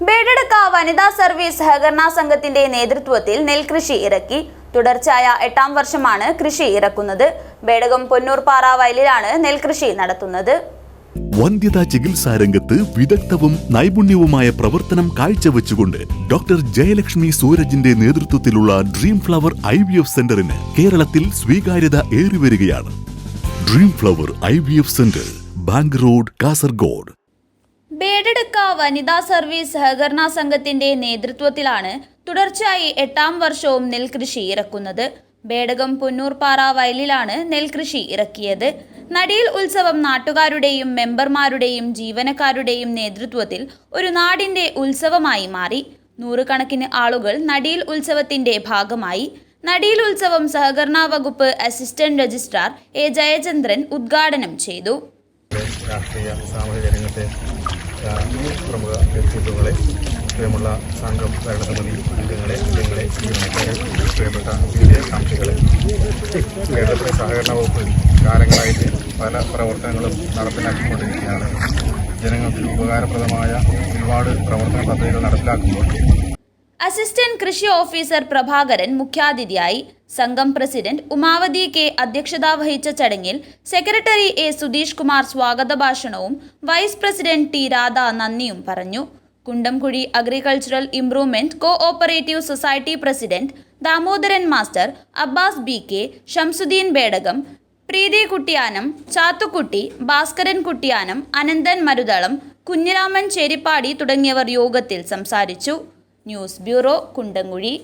ബേഡെടുക്ക വനിതാ സർവീസ് സഹകരണ സംഘത്തിന്റെ നേതൃത്വത്തിൽ നെൽകൃഷി ഇറക്കി. തുടർച്ചയായ എട്ടാം വർഷമാണ് കൃഷി ഇറക്കുന്നത്. ബേഡകം പൊന്നൂർപ്പാറ വയലിലാണ് നെൽകൃഷി നടത്തുന്നത്. വന്ധ്യതാ ചികിത്സാ രംഗത്ത് വിദഗ്ധവും നൈപുണ്യവുമായ പ്രവർത്തനം കാഴ്ചവെച്ചുകൊണ്ട് ഡോക്ടർ ജയലക്ഷ്മി സൂരജിന്റെ നേതൃത്വത്തിലുള്ള dream flower I V F സെന്ററിന് കേരളത്തിൽ സ്വീകാര്യത ഏറിവരികയാണ്. Dream flower I V F centre bank road Kasaragod. Bedadukka വനിതാ സർവീസ് സഹകരണ സംഘത്തിന്റെ നേതൃത്വത്തിലാണ് തുടർച്ചയായി എട്ടാം വർഷവും നെൽകൃഷി ഇറക്കുന്നത്. ബേഡകം പുന്നൂർപ്പാറ വയലിലാണ് നെൽകൃഷി ഇറക്കിയത്. നടിയിൽ ഉത്സവം നാട്ടുകാരുടെയും മെമ്പർമാരുടെയും ജീവനക്കാരുടെയും നേതൃത്വത്തിൽ ഒരു നാടിന്റെ ഉത്സവമായി മാറി. നൂറുകണക്കിന് ആളുകൾ നടിയിൽ ഉത്സവത്തിന്റെ ഭാഗമായി. നടിയിൽ ഉത്സവം സഹകരണ വകുപ്പ് അസിസ്റ്റന്റ് രജിസ്ട്രാർ എ ജയചന്ദ്രൻ ഉദ്ഘാടനം ചെയ്തു. പ്രമുഖ വ്യക്തിത്വങ്ങളെ പ്രിയമുള്ള സംഘം ഭരണസമിതി അംഗങ്ങളെ അംഗങ്ങളെ ജീവനക്കാരെ പ്രിയപ്പെട്ട വിജയകാംക്ഷികളെ കേരളത്തിലെ സഹകരണ വകുപ്പ് കാലങ്ങളായിട്ട് പല പ്രവർത്തനങ്ങളും നടപ്പിലാക്കിക്കൊണ്ടിരിക്കുകയാണ്. ജനങ്ങൾക്ക് ഉപകാരപ്രദമായ ഒരുപാട് പ്രവർത്തന പദ്ധതികൾ നടപ്പിലാക്കുമ്പോൾ അസിസ്റ്റന്റ് കൃഷി ഓഫീസർ പ്രഭാകരൻ മുഖ്യാതിഥിയായി സംഘം പ്രസിഡന്റ് ഉമാവതി കെ അധ്യക്ഷത വഹിച്ച ചടങ്ങിൽ സെക്രട്ടറി എ സുധീഷ് കുമാർ സ്വാഗത ഭാഷണവും വൈസ് പ്രസിഡന്റ് ടി രാധ നന്ദിയും പറഞ്ഞു. Kundamkuzhi agricultural improvement co operative society president Damodaran master Abbas B K Shamsuddin Bedakam Preethi Kuttiyanam Chathukutty Bhaskaran Kuttiyanam Ananthan Maruthalam Kunhiraman Cheripadi തുടങ്ങിയവർ യോഗത്തിൽ സംസാരിച്ചു. News bureau Kundamkuzhi